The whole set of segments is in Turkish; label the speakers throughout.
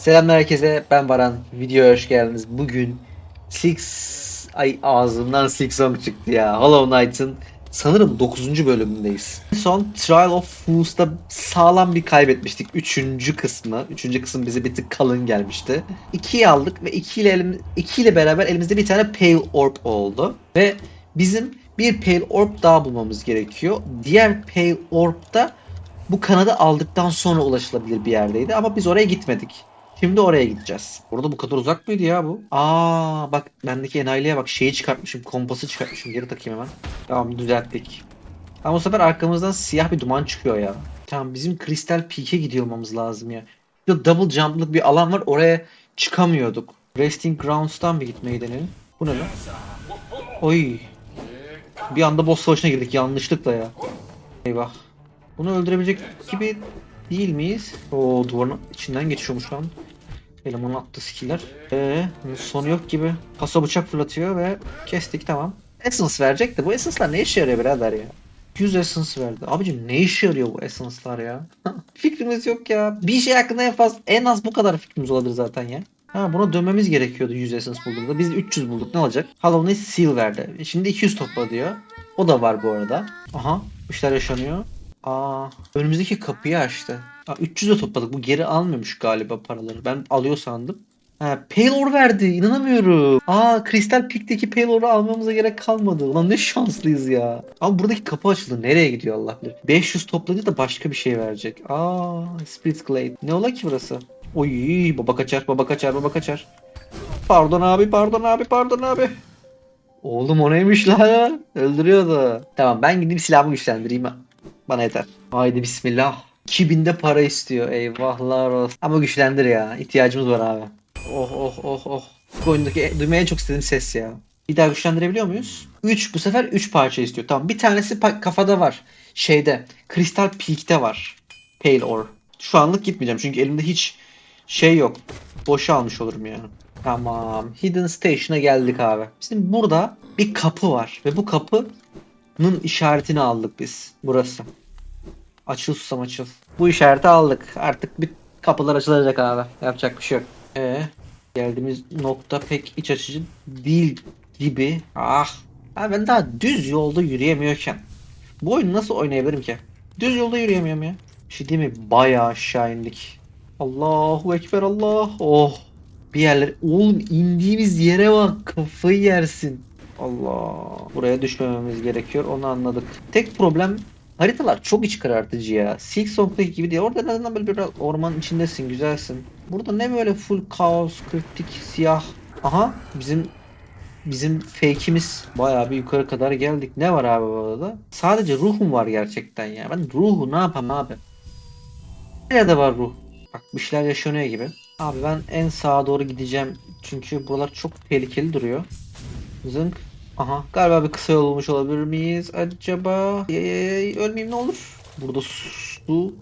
Speaker 1: Selamlar herkese ben Baran. Videoya hoş geldiniz. Bugün Six ay ağzımdan Six Song çıktı ya. Hollow Knight'ın sanırım 9. bölümündeyiz. Son Trial of Fools'ta sağlam bir kaybetmiştik. 3. kısmı. 3. kısım bize bir tık kalın gelmişti. 2'yi aldık ve 2 ile, elim, 2 ile beraber elimizde bir tane Pale Orb oldu. Ve bizim bir Pale Orb daha bulmamız gerekiyor. Diğer Pale Orb da bu kanadı aldıktan sonra ulaşılabilir bir yerdeydi ama biz oraya gitmedik. Şimdi oraya gideceğiz. Burada bu kadar uzak mıydı ya bu? Aa bak bendeki enayiliğe bak şeyi çıkartmışım kompası çıkartmışım geri takayım hemen. Tamam düzelttik. Ama bu sefer arkamızdan siyah bir duman çıkıyor ya. Tamam bizim Crystal Peak'e gidiyor olmamız lazım ya. Burada double jump'lık bir alan var oraya çıkamıyorduk. Resting Grounds'tan bir gitmeyi deneyelim. Bu ne lan? Oy. Bir anda boss savaşına girdik yanlışlıkla ya. Eyvah. Bunu öldürebilecek gibi değil miyiz? O duvarın içinden geçiyormuş lan. Elemanın attığı skiller. Eee sonu yok gibi. Pasa bıçak fırlatıyor ve kestik tamam. Essence verecek de bu essence'lar ne işe yarıyor birader ya? 100 essence verdi. Abicim ne işe yarıyor bu essence'lar ya? fikrimiz yok ya. Bir şey hakkında en fazla en az bu kadar fikrimiz olabilir zaten ya. Ha buna dönmemiz gerekiyordu 100 essence bulduğumuzda. Biz 300 bulduk ne olacak? Halloween seal verdi. E Şimdi 200 topla diyor. O da var bu arada. Aha işler yaşanıyor. Aa, önümüzdeki kapıyı açtı. Aa, 300 de topladık. Bu geri almıyormuş galiba paraları. Ben alıyor sandım. Ha, Paylor verdi. İnanamıyorum. Aa, Crystal Peak'teki Paylor'u almamıza gerek kalmadı. Ulan ne şanslıyız ya. Ama buradaki kapı açıldı. Nereye gidiyor Allah bilir. 500 topladı da başka bir şey verecek. Aa, Spirit Glade. Ne ola ki burası? Oy, baba kaçar, baba kaçar, baba kaçar. Pardon abi, pardon abi, pardon abi. Oğlum o neymiş lan? Öldürüyordu. Tamam ben gidip silahımı güçlendireyim. Bana yeter. Haydi bismillah. 2000'de para istiyor. Eyvahlar olsun. Ama güçlendir ya. İhtiyacımız var abi. Oh oh oh oh. Bu oyundaki duymaya en çok istediğim ses ya. Bir daha güçlendirebiliyor muyuz? 3 bu sefer 3 parça istiyor. Tamam bir tanesi kafada var. Şeyde. Crystal Peak'te var. Pale Ore. Şu anlık gitmeyeceğim çünkü elimde hiç şey yok. Boşa almış olurum yani. Tamam. Hidden Station'a geldik abi. Bizim burada bir kapı var. Ve bu kapının işaretini aldık biz. Burası. Açıl susam açıl. Bu işareti aldık. Artık bir kapılar açılacak abi. Yapacak bir şey yok. Ee, geldiğimiz nokta pek iç açıcı değil gibi. Ah. Ha ben daha düz yolda yürüyemiyorken. Bu oyunu nasıl oynayabilirim ki? Düz yolda yürüyemiyorum ya. Bir şey değil mi? Bayağı aşağı indik. Allahu Ekber Allah. Oh. Bir yerler. Oğlum indiğimiz yere bak. Kafayı yersin. Allah. Buraya düşmememiz gerekiyor. Onu anladık. Tek problem haritalar çok iç karartıcı ya. Silksong'daki gibi değil. Orada en azından böyle biraz ormanın içindesin. Güzelsin. Burada ne böyle full kaos, kritik, siyah. Aha bizim bizim fake'imiz bayağı bir yukarı kadar geldik. Ne var abi bu arada? Sadece ruhum var gerçekten ya. Ben ruhu ne yapayım abi? Nerede var ruh? Bak bir şeyler yaşanıyor gibi. Abi ben en sağa doğru gideceğim. Çünkü buralar çok tehlikeli duruyor. Zınk. Aha galiba bir kısa yol olmuş olabilir miyiz acaba? Ee, ölmeyeyim ne olur. Burada su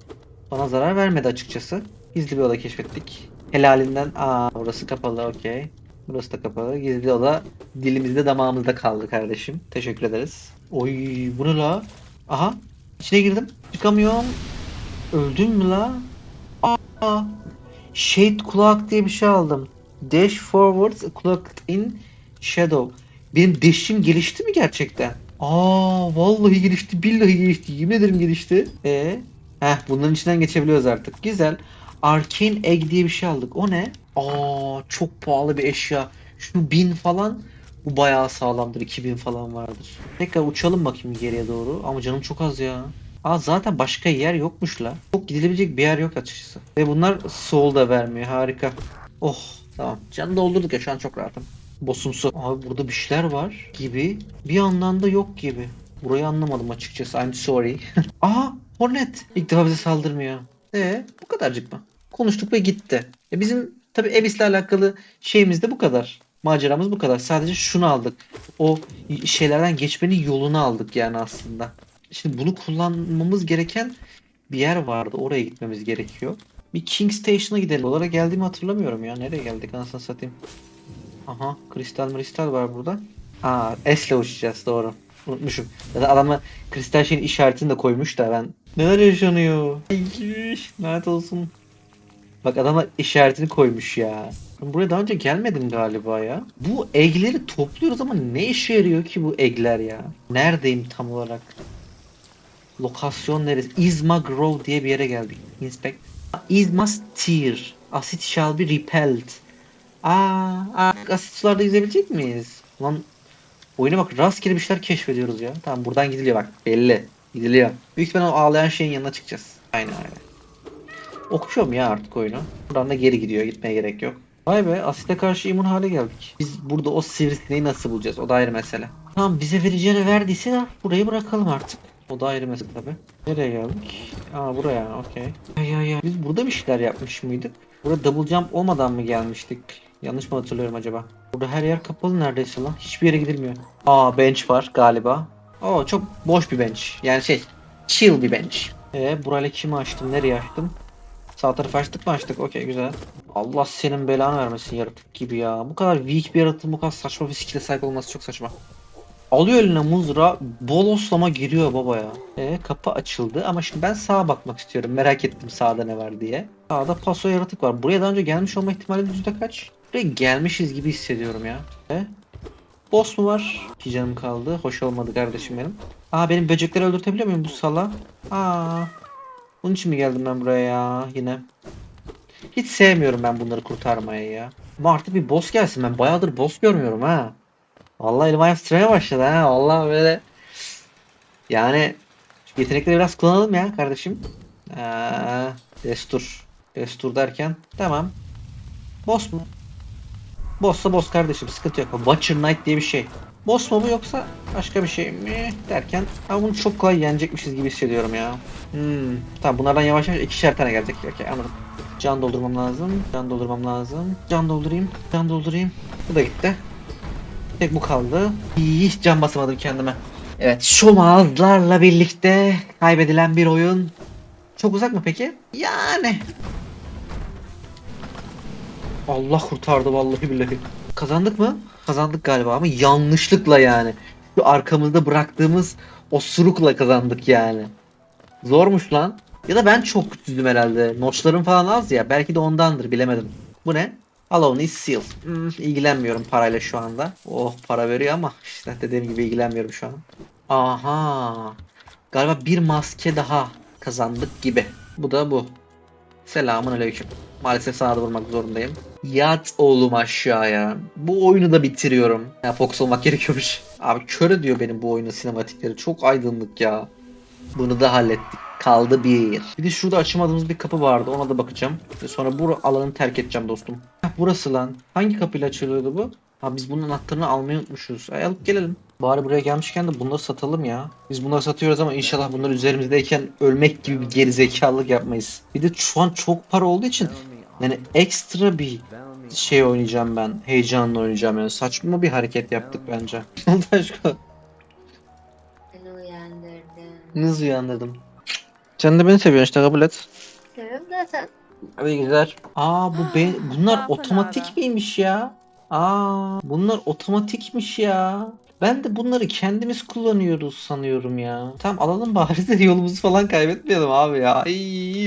Speaker 1: bana zarar vermedi açıkçası. Gizli bir oda keşfettik. Helalinden. Aa burası kapalı okey. Burası da kapalı. Gizli oda dilimizde damağımızda kaldı kardeşim. Teşekkür ederiz. Oy bu ne la? Aha içine girdim. Çıkamıyorum. Öldüm mü la? Aa Shade kulak diye bir şey aldım. Dash forward cloak in shadow. Benim dash'im gelişti mi gerçekten? Aa vallahi gelişti. Billahi gelişti. Yemin ederim gelişti. E Heh bunların içinden geçebiliyoruz artık. Güzel. Arcane Egg diye bir şey aldık. O ne? Aa çok pahalı bir eşya. Şu bin falan bu bayağı sağlamdır. 2000 falan vardır. Tekrar uçalım bakayım geriye doğru. Ama canım çok az ya. Aa zaten başka yer yokmuş la. Çok gidilebilecek bir yer yok açıkçası. Ve bunlar soul da vermiyor. Harika. Oh tamam. Canı doldurduk ya şu an çok rahatım. Bossumsu. Abi burada bir şeyler var gibi. Bir yandan da yok gibi. Burayı anlamadım açıkçası. I'm sorry. Aha Hornet. İlk defa bize saldırmıyor. E bu kadarcık mı? Konuştuk ve gitti. E bizim tabi Ebis'le alakalı şeyimiz de bu kadar. Maceramız bu kadar. Sadece şunu aldık. O şeylerden geçmenin yolunu aldık yani aslında. Şimdi bunu kullanmamız gereken bir yer vardı. Oraya gitmemiz gerekiyor. Bir King Station'a gidelim. Dolara geldiğimi hatırlamıyorum ya. Nereye geldik anasını satayım. Aha kristal kristal var burada. Aa S ile uçacağız doğru. Unutmuşum. Ya da adamı kristal şeyin işaretini de koymuş da ben. Neler yaşanıyor? Lanet olsun. Bak adamlar işaretini koymuş ya. Buraya daha önce gelmedim galiba ya. Bu egleri topluyoruz ama ne işe yarıyor ki bu egler ya? Neredeyim tam olarak? Lokasyon neresi? Isma Grove diye bir yere geldik. Inspect. Isma Steer. Asit shall be repelled. Aa, artık asit sularda yüzebilecek miyiz? Lan oyuna bak rastgele bir şeyler keşfediyoruz ya. Tamam buradan gidiliyor bak belli. Gidiliyor. Büyük ihtimalle o ağlayan şeyin yanına çıkacağız. Aynen öyle. Okuyorum ya artık oyunu. Buradan da geri gidiyor. Gitmeye gerek yok. Vay be asite karşı imun hale geldik. Biz burada o sivrisineği nasıl bulacağız? O da ayrı mesele. Tamam bize vereceğini verdiyse de burayı bırakalım artık. O da ayrı mesele tabi. Nereye geldik? Aa buraya okey. Ya ya ya biz burada bir şeyler yapmış mıydık? Burada double jump olmadan mı gelmiştik? Yanlış mı hatırlıyorum acaba? Burada her yer kapalı neredeyse lan. Hiçbir yere gidilmiyor. Aa bench var galiba. Oo çok boş bir bench. Yani şey chill bir bench. Ee burayla kimi açtım? Nereye açtım? Sağ tarafı açtık mı açtık? Okey güzel. Allah senin belanı vermesin yaratık gibi ya. Bu kadar weak bir yaratığın bu kadar saçma bir skill'e sahip olması çok saçma. Alıyor eline muzra, boloslama giriyor baba ya. E, kapı açıldı ama şimdi ben sağa bakmak istiyorum. Merak ettim sağda ne var diye. Sağda paso yaratık var. Buraya daha önce gelmiş olma ihtimali yüzde kaç? Buraya gelmişiz gibi hissediyorum ya. E? Boss mu var? İki canım kaldı. Hoş olmadı kardeşim benim. Aa benim böcekleri öldürtebiliyor muyum bu sala? Aa. Bunun için mi geldim ben buraya ya yine? Hiç sevmiyorum ben bunları kurtarmayı ya. Ama artık bir boss gelsin ben bayağıdır boss görmüyorum ha. Vallahi elim ayağım titremeye başladı ha. Vallahi böyle yani yetenekleri biraz kullanalım ya kardeşim. Aa, destur. Destur derken tamam. Boss mu? Boss'a boss kardeşim sıkıntı yok. Watcher Knight diye bir şey. Boss mu bu yoksa başka bir şey mi derken ama bunu çok kolay yenecekmişiz gibi hissediyorum ya. Hmm. Tamam bunlardan yavaş yavaş ikişer tane gelecek. Okey anladım. Can doldurmam lazım. Can doldurmam lazım. Can doldurayım. Can doldurayım. Bu da gitti. Tek bu kaldı. Hiç can basamadım kendime. Evet şu mağazalarla birlikte kaybedilen bir oyun. Çok uzak mı peki? Yani. Allah kurtardı vallahi billahi. Kazandık mı? Kazandık galiba ama yanlışlıkla yani. Şu arkamızda bıraktığımız osurukla kazandık yani. Zormuş lan. Ya da ben çok güçsüzdüm herhalde. Notlarım falan az ya. Belki de ondandır bilemedim. Bu ne? Alone is sealed. Hmm, ilgilenmiyorum parayla şu anda. Oh para veriyor ama işte dediğim gibi ilgilenmiyorum şu an. Aha. Galiba bir maske daha kazandık gibi. Bu da bu. Selamun aleyküm. Maalesef sana da vurmak zorundayım. Yat oğlum aşağıya. Bu oyunu da bitiriyorum. Ya fokus olmak gerekiyormuş. Abi kör diyor benim bu oyunun sinematikleri. Çok aydınlık ya. Bunu da hallettik. Kaldı bir. Bir de şurada açamadığımız bir kapı vardı. Ona da bakacağım. Sonra bu alanı terk edeceğim dostum. Burası lan. Hangi kapıyla açılıyordu bu? Ha biz bunun anahtarını almayı unutmuşuz. Ay, alıp gelelim. Bari buraya gelmişken de bunları satalım ya. Biz bunları satıyoruz ama inşallah bunlar üzerimizdeyken ölmek gibi bir gerizekalılık yapmayız. Bir de şu an çok para olduğu için yani ekstra bir şey oynayacağım ben. Heyecanla oynayacağım yani. Saçma bir hareket yaptık bence. Oldu aşkım.
Speaker 2: Beni uyandırdın.
Speaker 1: Nasıl uyandırdım? Sen de beni seviyorsun işte kabul et.
Speaker 2: Seviyorum zaten.
Speaker 1: Hadi güzel. Aa bu be bunlar otomatik miymiş ya? Aa bunlar otomatikmiş ya. Ben de bunları kendimiz kullanıyoruz sanıyorum ya. Tamam alalım bari de yolumuzu falan kaybetmeyelim abi ya. Ay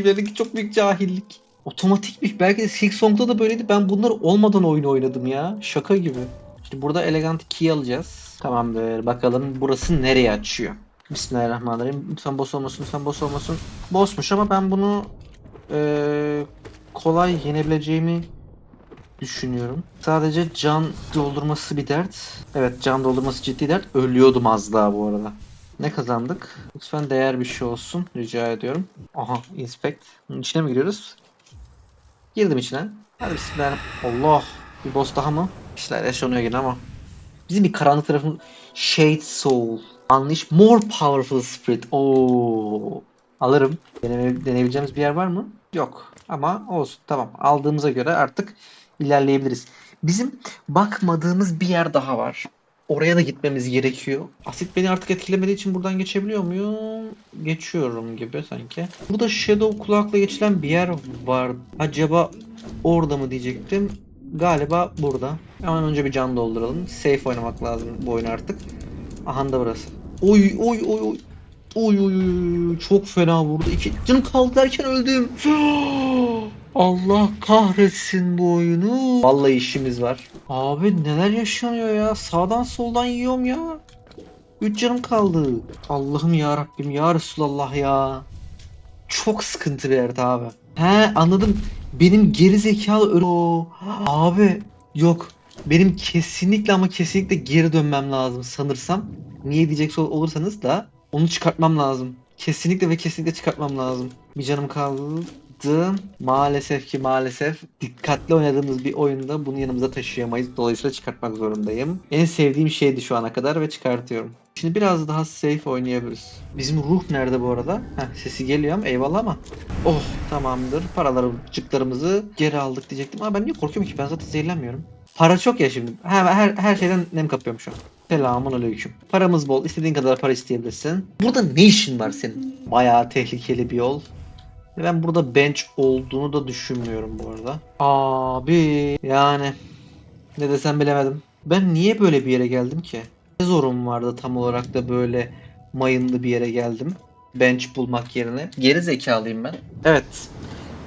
Speaker 1: benimki çok büyük cahillik. Otomatikmiş. Belki de Silksong'da da böyleydi. Ben bunlar olmadan oyunu oynadım ya. Şaka gibi. İşte burada elegant key alacağız. Tamamdır. Bakalım burası nereye açıyor. Bismillahirrahmanirrahim. Lütfen boss olmasın, lütfen boss olmasın. Bossmuş ama ben bunu eee, kolay yenebileceğimi düşünüyorum. Sadece can doldurması bir dert. Evet can doldurması ciddi dert. Ölüyordum az daha bu arada. Ne kazandık? Lütfen değer bir şey olsun. Rica ediyorum. Aha inspect. Bunun içine mi giriyoruz? Girdim içine. Hadi bismillah. Allah. Bir boss daha mı? İşler yaşanıyor yine ama. Bizim bir karanlık tarafın Shade Soul. Unleash more powerful spirit. Oo. Alırım. Deneme, deneyebileceğimiz bir yer var mı? Yok. Ama olsun. Tamam. Aldığımıza göre artık ilerleyebiliriz. Bizim bakmadığımız bir yer daha var. Oraya da gitmemiz gerekiyor. Asit beni artık etkilemediği için buradan geçebiliyor muyum? Geçiyorum gibi sanki. Burada Shadow kulakla geçilen bir yer var. Acaba orada mı diyecektim. Galiba burada. Hemen önce bir can dolduralım. Safe oynamak lazım bu oyun artık. Aha da burası. Oy oy oy oy. Oy oy oy, çok fena vurdu. İki canım kaldı derken öldüm. Allah kahretsin bu oyunu. Vallahi işimiz var. Abi neler yaşanıyor ya? Sağdan soldan yiyorum ya. 3 canım kaldı. Allah'ım ya Rabbim ya Resulallah ya. Çok sıkıntı yerde abi. He anladım. Benim geri zekalı. Oo, Abi yok. Benim kesinlikle ama kesinlikle geri dönmem lazım sanırsam. Niye diyecek ol- olursanız da onu çıkartmam lazım. Kesinlikle ve kesinlikle çıkartmam lazım. Bir canım kaldı. Maalesef ki maalesef dikkatli oynadığımız bir oyunda bunu yanımıza taşıyamayız. Dolayısıyla çıkartmak zorundayım. En sevdiğim şeydi şu ana kadar ve çıkartıyorum. Şimdi biraz daha safe oynayabiliriz. Bizim ruh nerede bu arada? Heh, sesi geliyor ama eyvallah ama. Oh tamamdır. Paralarımızı geri aldık diyecektim. Ama ben niye korkuyorum ki? Ben zaten zehirlenmiyorum. Para çok ya şimdi. Her, her, her şeyden nem kapıyorum şu an. Selamun aleyküm. Paramız bol. İstediğin kadar para isteyebilirsin. Burada ne işin var senin? Bayağı tehlikeli bir yol. Ben burada bench olduğunu da düşünmüyorum bu arada. Abi yani ne desem bilemedim. Ben niye böyle bir yere geldim ki? Ne zorum vardı tam olarak da böyle mayınlı bir yere geldim. Bench bulmak yerine. Geri zekalıyım ben. Evet.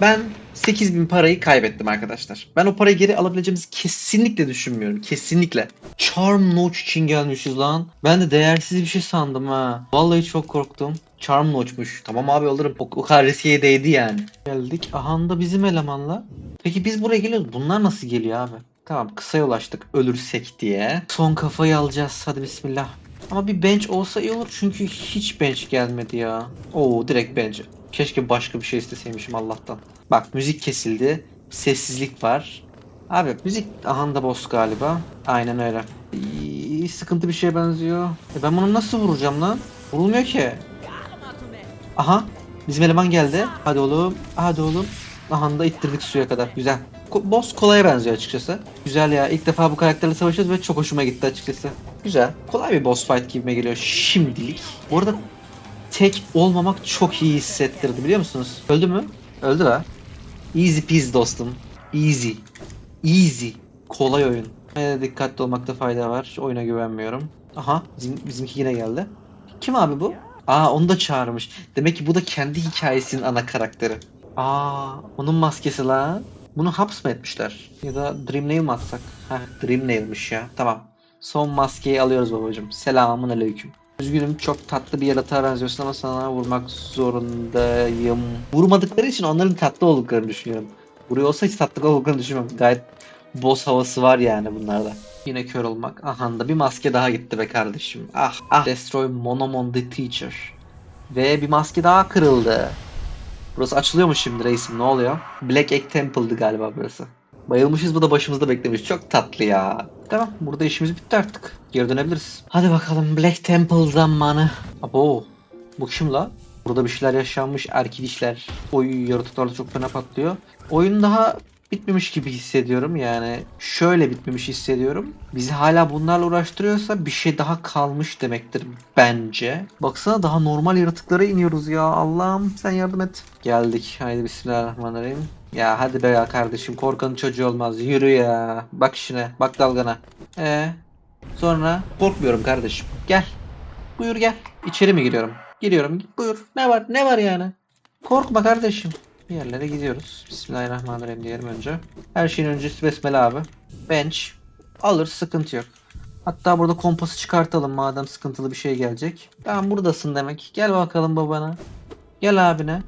Speaker 1: Ben 8000 parayı kaybettim arkadaşlar. Ben o parayı geri alabileceğimizi kesinlikle düşünmüyorum. Kesinlikle. Charm Notch için gelmişiz lan. Ben de değersiz bir şey sandım ha. Vallahi çok korktum. Charm Notch'muş. Tamam abi alırım. O, o riske değdi yani. Geldik. Aha da bizim elemanla. Peki biz buraya geliyoruz. Bunlar nasıl geliyor abi? Tamam kısa yol açtık ölürsek diye. Son kafayı alacağız. Hadi bismillah. Ama bir bench olsa iyi olur çünkü hiç bench gelmedi ya. Oo direkt bench. Keşke başka bir şey isteseymişim Allah'tan. Bak müzik kesildi. Sessizlik var. Abi müzik aha da boss galiba. Aynen öyle. İyi, sıkıntı bir şeye benziyor. E ben bunu nasıl vuracağım lan? Vurulmuyor ki. Aha bizim eleman geldi. Hadi oğlum. Hadi oğlum. Aha da ittirdik suya kadar. Güzel. Ko- boss kolaya benziyor açıkçası. Güzel ya. İlk defa bu karakterle savaşıyoruz ve çok hoşuma gitti açıkçası. Güzel. Kolay bir boss fight gibime geliyor şimdilik. Bu arada tek olmamak çok iyi hissettirdi biliyor musunuz? Öldü mü? Öldü be. Easy peasy dostum. Easy. Easy. Kolay oyun. Ee, dikkatli olmakta fayda var. Oyuna güvenmiyorum. Aha bizim, bizimki yine geldi. Kim abi bu? Aa onu da çağırmış. Demek ki bu da kendi hikayesinin ana karakteri. Aa onun maskesi la. Bunu haps mı etmişler? Ya da Dreamnail mi atsak? Heh Dreamnail'miş ya. Tamam. Son maskeyi alıyoruz babacım. Selamun aleyküm. Üzgünüm çok tatlı bir yaratığa benziyorsun ama sana vurmak zorundayım. Vurmadıkları için onların tatlı olduklarını düşünüyorum. Vuruyor olsa hiç tatlı olduklarını düşünmüyorum. Gayet boss havası var yani bunlarda. Yine kör olmak. Aha da bir maske daha gitti be kardeşim. Ah ah. Destroy Monomon the Teacher. Ve bir maske daha kırıldı. Burası açılıyor mu şimdi reisim ne oluyor? Black Egg Temple'dı galiba burası. Bayılmışız bu da başımızda beklemiş. Çok tatlı ya. Tamam burada işimiz bitti artık. Geri dönebiliriz. Hadi bakalım Black Temple zamanı. Abo bu kim la? Burada bir şeyler yaşanmış erkil işler. Oy yaratıklar da çok fena patlıyor. Oyun daha bitmemiş gibi hissediyorum yani. Şöyle bitmemiş hissediyorum. Bizi hala bunlarla uğraştırıyorsa bir şey daha kalmış demektir bence. Baksana daha normal yaratıklara iniyoruz ya. Allah'ım sen yardım et. Geldik. Haydi bismillahirrahmanirrahim. Ya hadi be ya kardeşim korkanın çocuğu olmaz. Yürü ya. Bak işine. Bak dalgana. Ee, sonra korkmuyorum kardeşim. Gel. Buyur gel. İçeri mi giriyorum? Giriyorum. Buyur. Ne var? Ne var yani? Korkma kardeşim. Bir yerlere gidiyoruz. Bismillahirrahmanirrahim diyelim önce. Her şeyin öncesi besmele abi. Bench. Alır sıkıntı yok. Hatta burada kompası çıkartalım madem sıkıntılı bir şey gelecek. Tamam buradasın demek. Gel bakalım babana. Gel abine.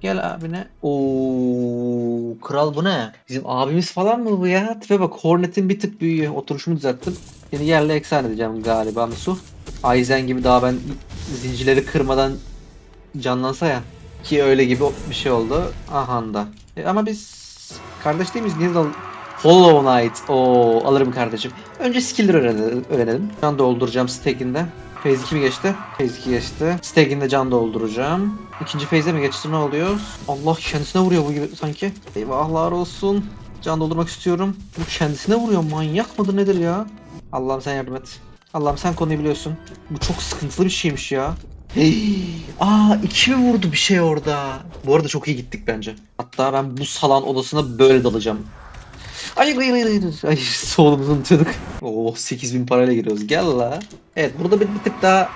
Speaker 1: Gel abine. Oo, kral bu ne? Bizim abimiz falan mı bu ya? Tipe bak Hornet'in bir tık büyüğü. Oturuşumu düzelttim. Seni yerle eksan edeceğim galiba Musu. Aizen gibi daha ben zincirleri kırmadan canlansa ya. Ki öyle gibi bir şey oldu. Aha da. E, ama biz kardeş değil miyiz? Niye dal- Hollow Knight. Oo alırım kardeşim. Önce skill'leri öğrenelim. öğrenelim. Can dolduracağım stack'inde. Phase 2 mi geçti? Phase 2 geçti. Stack'inde can dolduracağım. İkinci phase'e mi geçti ne oluyor? Allah kendisine vuruyor bu gibi sanki. Eyvahlar olsun. Can doldurmak istiyorum. Bu kendisine vuruyor. Manyak mıdır nedir ya? Allah'ım sen yardım et. Allah'ım sen konuyu biliyorsun. Bu çok sıkıntılı bir şeymiş ya. Aa iki vurdu bir şey orada? Bu arada çok iyi gittik bence. Hatta ben bu salan odasına böyle dalacağım. Ay ay ay ay ay solumuzu unutuyorduk. Oo 8000 parayla giriyoruz. Gel la. Evet burada bir, bir tık daha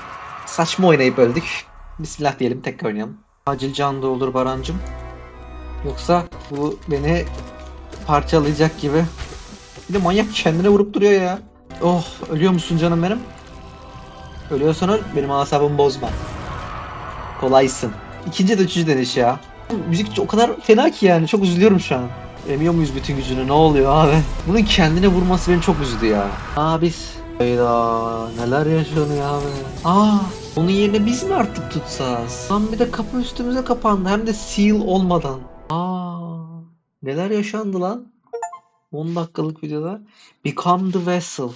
Speaker 1: saçma oynayıp öldük. Bismillah diyelim tek oynayalım. Acil can doldur Barancım. Yoksa bu beni parçalayacak gibi. Bir de manyak kendine vurup duruyor ya. Oh ölüyor musun canım benim? Ölüyorsan öl benim asabımı bozma. Kolaysın. İkinci de üçüncü deniş ya. Müzik o kadar fena ki yani çok üzülüyorum şu an. Emiyor muyuz bütün gücünü ne oluyor abi? Bunun kendine vurması beni çok üzdü ya. Aa biz. Hayda neler yaşanıyor abi. Aa onun yerine biz mi artık tutsaz? Lan bir de kapı üstümüze kapandı hem de seal olmadan. Aa neler yaşandı lan? 10 dakikalık videoda. Become the vessel.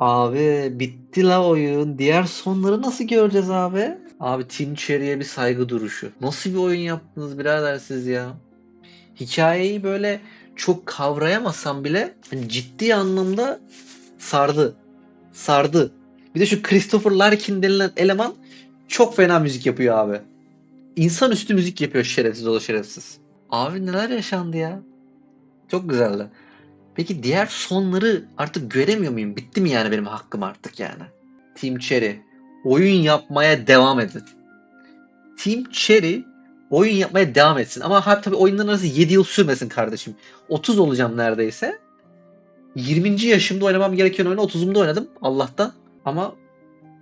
Speaker 1: Abi bitti la oyun. Diğer sonları nasıl göreceğiz abi? Abi Team Cherry'e bir saygı duruşu. Nasıl bir oyun yaptınız birader siz ya? Hikayeyi böyle çok kavrayamasam bile hani ciddi anlamda sardı. Sardı. Bir de şu Christopher Larkin denilen eleman çok fena müzik yapıyor abi. İnsanüstü müzik yapıyor şerefsiz o şerefsiz. Abi neler yaşandı ya? Çok güzeldi. Peki diğer sonları artık göremiyor muyum? Bitti mi yani benim hakkım artık yani? Team Cherry oyun yapmaya devam edin. Team Cherry oyun yapmaya devam etsin. Ama ha, tabii oyunların arası 7 yıl sürmesin kardeşim. 30 olacağım neredeyse. 20. yaşımda oynamam gereken oyunu 30'umda oynadım Allah'tan. Ama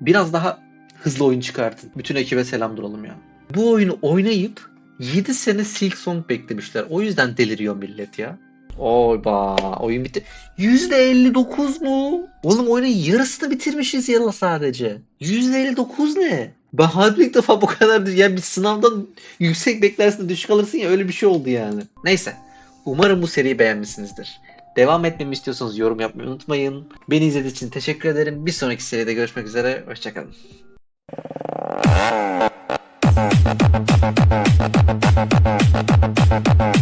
Speaker 1: biraz daha hızlı oyun çıkartın. Bütün ekibe selam duralım ya. Bu oyunu oynayıp 7 sene Silk Song beklemişler. O yüzden deliriyor millet ya. Oyba oyun bitti. %59 mu? Oğlum oyunun yarısını bitirmişiz yalla sadece. %59 ne? Ben harbi ilk defa bu kadar yani bir sınavdan yüksek beklersin düşük alırsın ya öyle bir şey oldu yani. Neyse. Umarım bu seriyi beğenmişsinizdir. Devam etmemi istiyorsanız yorum yapmayı unutmayın. Beni izlediğiniz için teşekkür ederim. Bir sonraki seride görüşmek üzere. Hoşçakalın. Thank